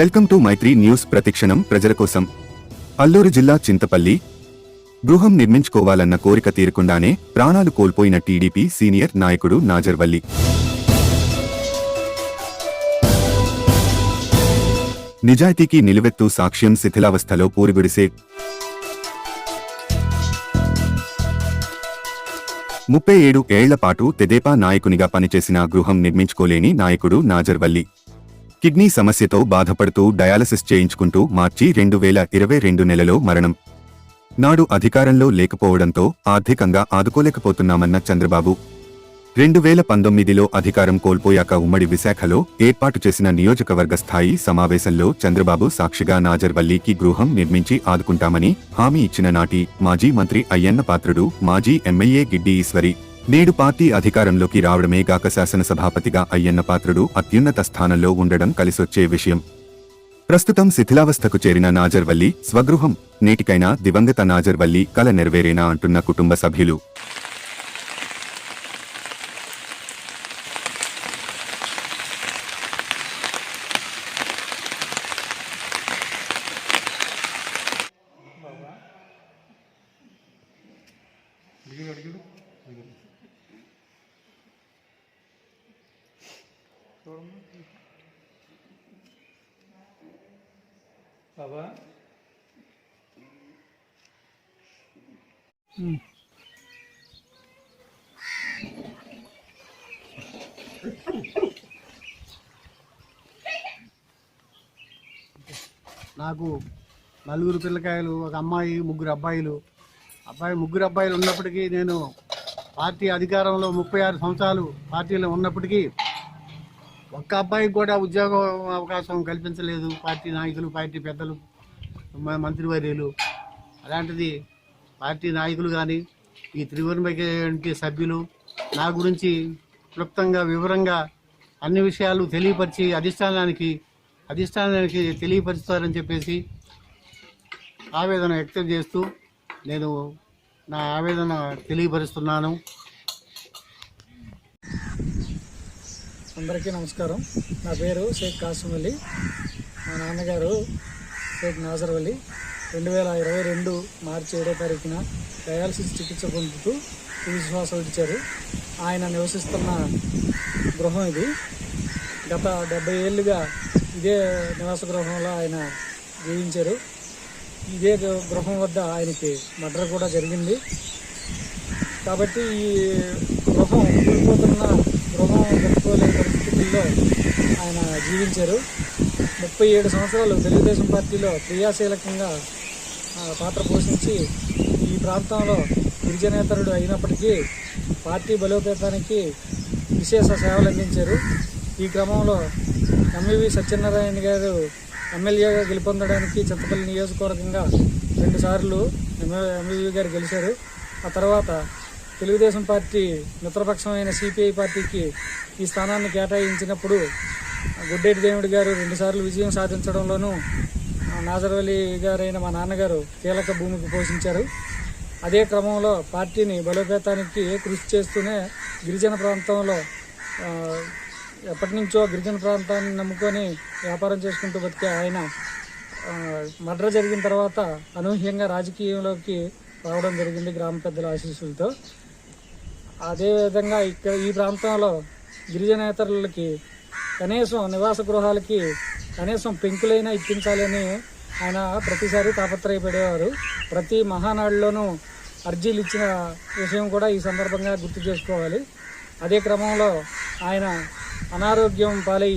Welcome to Mythri news ప్రతిక్షణం ప్రజల కోసం. అల్లూరు జిల్లా చింతపల్లి. గృహం నిర్మించుకోవాలన్న కోరిక తీరకుండానే ప్రాణాలు కోల్పోయిన టీడీపీ సీనియర్ నాయకుడు నాజర్వల్లి. నిజాయితీకి నిలువెత్తు సాక్ష్యం శిథిలావస్థలో పూరిగుడిసే. ముప్పై ఏడు ఏళ్ళ పాటు తెదేపా నాయకునిగా పనిచేసిన గృహం నిర్మించుకోలేని నాయకుడు నాజర్వల్లి. కిడ్నీ సమస్యతో బాధపడుతూ డయాలసిస్ చేయించుకుంటూ మార్చి రెండు వేల ఇరవై రెండు నెలలో మరణం. నాడు అధికారంలో లేకపోవడంతో ఆర్థికంగా ఆదుకోలేకపోతున్నామన్న చంద్రబాబు. రెండు వేల పంతొమ్మిదిలో అధికారం కోల్పోయాక ఉమ్మడి విశాఖలో ఏర్పాటు చేసిన నియోజకవర్గ స్థాయి సమావేశంలో చంద్రబాబు సాక్షిగా నాజర్వల్లికి గృహం నిర్మించి ఆదుకుంటామని హామీ ఇచ్చిన నాటి మాజీ మంత్రి అయ్యన్న పాత్రుడు మాజీ ఎమ్మెల్యే గిడ్డి ఈశ్వరి నేడు పార్టీ అధికారంలోకి రావడమే గాక శాసనసభాపతిగా అయ్యన్న పాత్రుడు అత్యున్నత స్థానంలో ఉండడం కలిసొచ్చే విషయం. ప్రస్తుతం శిథిలావస్థకు చేరిన నాజర్వల్లి స్వగృహం నేటికైనా దివంగత నాజర్వల్లి కల నెరవేరేనా అంటున్న కుటుంబ సభ్యులు. అడిగిడు అడిగిడు చూడమ్మా బాబా నాకు నలుగురు పిల్లకాయలు ఒక అమ్మాయి ముగ్గురు అబ్బాయిలు. అబ్బాయి ముగ్గురు అబ్బాయిలు ఉన్నప్పటికీ నేను పార్టీ అధికారంలో ముప్పై ఆరు సంవత్సరాలు పార్టీలో ఉన్నప్పటికీ ఒక్క అబ్బాయికి కూడా ఉద్యోగ అవకాశం కల్పించలేదు. పార్టీ నాయకులు పార్టీ పెద్దలు మంత్రివర్యులు. అలాంటిది పార్టీ నాయకులు కానీ ఈ త్రివర్ణ సభ్యులు నా గురించి క్లుప్తంగా వివరంగా అన్ని విషయాలు తెలియపరిచి అధిష్టానానికి అధిష్టానానికి తెలియపరుస్తారని చెప్పేసి ఆవేదన వ్యక్తం చేస్తూ నేను నా ఆవేదన తెలియపరుస్తున్నాను. అందరికీ నమస్కారం. నా పేరు షేక్ కాసిం అలీ. మా నాన్నగారు షేక్ నాజర్ అలీ. రెండు వేల ఇరవై రెండు మార్చి ఏడో తారీఖున డయాలసిస్ చికిత్స పొందుతూ విశ్వాసం ఇచ్చారు. ఆయన నివసిస్తున్న గృహం ఇది. గత డెబ్బై ఏళ్ళుగా ఇదే నివాస గృహంలో ఆయన జీవించారు. ఇదే గృహం వద్ద ఆయనకి మర్డర్ కూడా జరిగింది. కాబట్టి ఈ గృహం కూలిపోతున్న గృహం కట్టుకోలేని పరిస్థితుల్లో ఆయన జీవించారు. ముప్పై ఏడు సంవత్సరాలు తెలుగుదేశం పార్టీలో క్రియాశీలకంగా ఆ, పాత్ర పోషించి ఈ ప్రాంతంలో గిరిజనేతరుడు అయినప్పటికీ పార్టీ బలోపేతానికి విశేష సేవలు అందించారు. ఈ క్రమంలో ఎంవివి సత్యనారాయణ గారు ఎమ్మెల్యేగా గెలుపొందడానికి చిత్తపల్లి నియోజకవర్గంగా రెండుసార్లు ఎంవివి గారు గెలిచారు. ఆ తర్వాత తెలుగుదేశం పార్టీ మిత్రపక్షమైన సిపిఐ పార్టీకి ఈ స్థానాన్ని కేటాయించినప్పుడు గుడ్డేటి దేవుడి గారు రెండుసార్లు విజయం సాధించడంలోనూ ఆ, నాజర్వలి గారైన మా నాన్నగారు కీలక భూమికి పోషించారు. అదే క్రమంలో పార్టీని బలోపేతానికి కృషి చేస్తూనే గిరిజన ప్రాంతంలో ఎప్పటి నుంచో గిరిజన ప్రాంతాన్ని నమ్ముకొని వ్యాపారం చేసుకుంటూ బతికే ఆయన మర్డర్ జరిగిన తర్వాత అనూహ్యంగా రాజకీయంలోకి రావడం జరిగింది గ్రామ పెద్దల ఆశీస్సులతో. అదేవిధంగా ఇక్కడ ఈ ప్రాంతంలో గిరిజనేతరులకి కనీసం నివాస గృహాలకి కనీసం పెంకులైనా ఇప్పించాలని ఆయన ప్రతిసారి తాపత్రయపడేవారు. ప్రతి మహానాడులోనూ అర్జీలు ఇచ్చిన విషయం కూడా ఈ సందర్భంగా గుర్తు చేసుకోవాలి. అదే క్రమంలో ఆయన అనారోగ్యం పాలై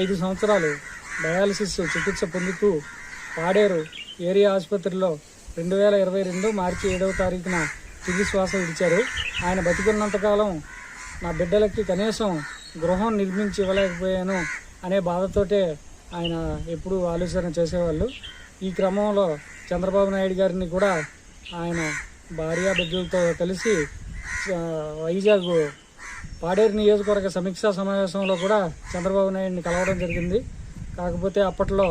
ఐదు సంవత్సరాలు డయాలసిస్ చికిత్స పొందుతూ పాడేరు ఏరియా ఆసుపత్రిలో రెండు వేల ఇరవై రెండు మార్చి ఏడవ తారీఖున తుది శ్వాస విడిచారు. ఆయన బతికున్నంతకాలం నా బిడ్డలకి కనీసం గృహం నిర్మించి ఇవ్వలేకపోయాను అనే బాధతోటే ఆయన ఎప్పుడూ ఆలోచన చేసేవాళ్ళు. ఈ క్రమంలో చంద్రబాబు నాయుడు గారిని కూడా ఆయన భార్య బిడ్డలతో కలిసి వైజాగ్ పాడేరు నియోజకవర్గ సమీక్షా సమావేశంలో కూడా చంద్రబాబు నాయుడిని కలవడం జరిగింది. కాకపోతే అప్పట్లో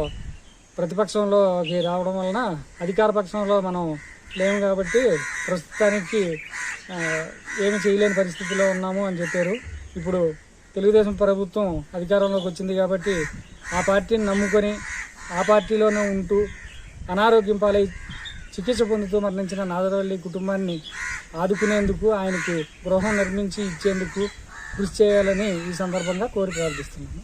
ప్రతిపక్షంలోకి రావడం వలన అధికార పక్షంలో మనం లేము కాబట్టి ప్రస్తుతానికి ఏమి చేయలేని పరిస్థితిలో ఉన్నాము అని చెప్పారు. ఇప్పుడు తెలుగుదేశం ప్రభుత్వం అధికారంలోకి వచ్చింది కాబట్టి ఆ పార్టీని నమ్ముకొని ఆ పార్టీలోనే ఉంటూ అనారోగ్యం పాలై చికిత్స పొందుతూ మరణించిన నాదరవల్లి కుటుంబాన్ని ఆదుకునేందుకు ఆయనకు గృహం నిర్మించి ఇచ్చేందుకు కృషి చేయాలని ఈ సందర్భంగా కోరి ప్రార్థిస్తున్నాను.